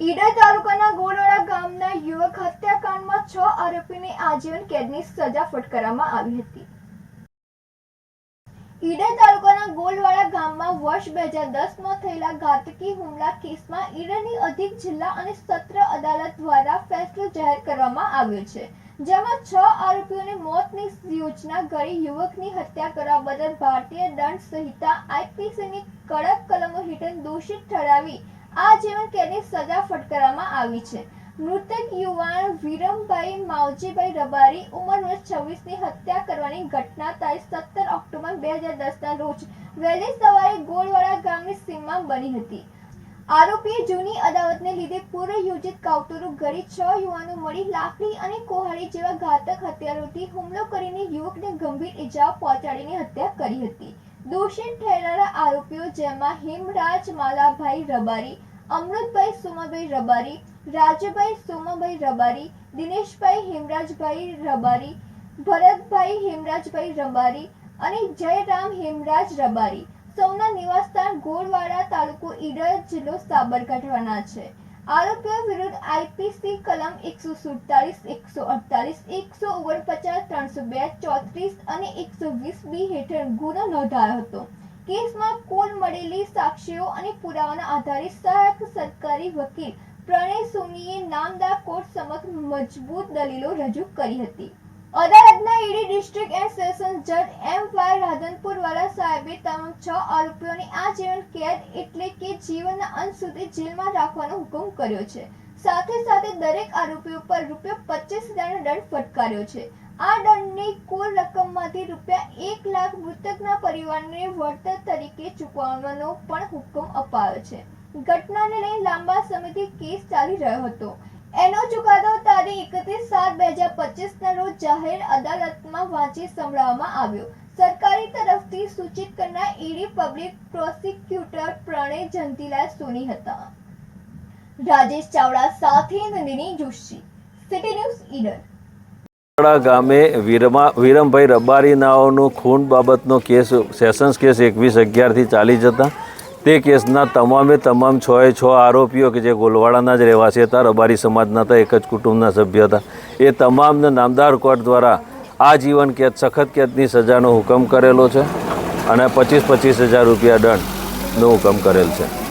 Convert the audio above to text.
ઈડર તાલુકાના ગોળવાડા ગામના યુવક હત્યાકાંડમાં છ આરોપીને આજીવન કેદની સજા ફટકારવામાં આવી હતી. ઈડર તાલુકાના ગોલવાડા ગામમાં વર્ષ બે હજાર દસમાં થયેલા ઘાતકી હુમલા કેસમાં ઈડરની અધિક જિલ્લા અને સત્ર અદાલત દ્વારા ફેસલો જાહેર કરવામાં આવ્યો છે, જેમાં છ આરોપીઓને મોતની યોજના ઘડી યુવકની હત્યા કરવા બદલ ભારતીય દંડ સંહિતા આઈપીસીની કડક કલમો હેઠળ દોષિત ઠરાવી આજીવન કેદની સજા ફટકારવામાં આવી છે. મૃતક યુવાન વિરમભાઈ માવજીભાઈ રબારી ઉંમર વર્ષ છવ્વીસની હત્યા કરવાની ઘટના તારીખ સત્તર ઓક્ટોબર બે હજાર દસના રોજ વહેલી સવારે ગોળવાડા ગામની સીમમાં બની હતી. આરોપીએ જૂની અદાવતને લીધે પૂર્વ કાવતરું ઘડી છ યુવાનો મળી લાકડી અને કોહાડી જેવા ઘાતક હથિયારોથી હુમલો કરીને યુવકને ગંભીર ઇજાઓ પહોંચાડીને હત્યા કરી હતી. દોષિત ઠેરનારા આરોપીઓ જેમાં હેમરાજ માલાભાઈ રબારી અમૃતભાઈ સોમાભાઈ રબારી, રાજુભાઈ સોમાભાઈ રબારી, દિનેશભાઈ હેમરાજભાઈ રબારી, ભરતભાઈ હેમરાજભાઈ રબારી અને જયરામ હેમરાજ રબારી. સૌના નિવાસસ્થાન ગોળવાડા તાલુકો ઈડર જિલ્લો સાબરકાંઠાના છે. આરોપીઓ વિરુદ્ધ આઈપીસી કલમ એકસો સુડતાલીસ એકસો અડતાલીસ એકસો ઓગણપચાસ, ત્રણસો બે, ચોત્રીસ અને એકસો વીસ બી હેઠળ ગુનો નોંધાયો હતો. કેસમાં કુલ મળેલી સાક્ષીઓ અને પુરાવાના આધારે સહાયક સરકારી વકીલ પ્રણય સોનીએ નામદાર કોર્ટ સમક્ષ મજબૂત દલીલો રજૂ કરી હતી. અદાલતના ઈડી ડિસ્ટ્રિક્ટ એન્ડ સેશન્સ જજ એમ વાય રાધનપુર વાળા સાહેબે તમામ છ આરોપીઓને આજીવન કેદ એટલે કે જીવનના અંત સુધી જેલમાં રાખવાનો હુકમ કર્યો છે. સાથે સાથે દરેક આરોપીઓ પર રૂપિયા પચીસ હજારનો દંડ ફટકાર્યો છે. આ દંડની કુલ રકમમાંથી રૂપિયા એક લાખ મૃતકના પરિવારને વળતર તરીકે ચૂકવવાનો પણ હુકમ અપાયો છે. ઘટનાને લઈ લાંબા સમયથી કેસ ચાલી રહ્યો હતો. એનો ચુકાદો તારીખ એકત્રીસ સાત બે હજાર પચીસના રોજ જાહેર અદાલતમાં વાંચી સંભળાવવામાં આવ્યો. સરકારી તરફથી સૂચિત કરનાર ED public prosecutor Pranay Jantilal Soni હતા. રાજેશ ચાવડા સાથે Nandini Joshi. City news Idar. ગોળવાડા ગામે વીરમા, વિરમભાઈ રબારી નાઓનો ખૂન બાબતનો કેસ, સેશન્સ કેસ એકવીસ અગિયારથી ચાલી જતા. તે કેસના તમામે તમામ છ એ છ આરોપીઓ કે જે ગોલવાડાના જ રહેવાસી હતા, રબારી સમાજના હતા, એક જ કુટુંબના સભ્ય હતા. એ તમામને નામદાર કોર્ટ દ્વારા આજીવન કેદ, સખત કેદની સજાનો હુકમ કરેલો છે અને પચીસ પચીસ હજાર રૂપિયા દંડનો હુકમ કરેલ છે.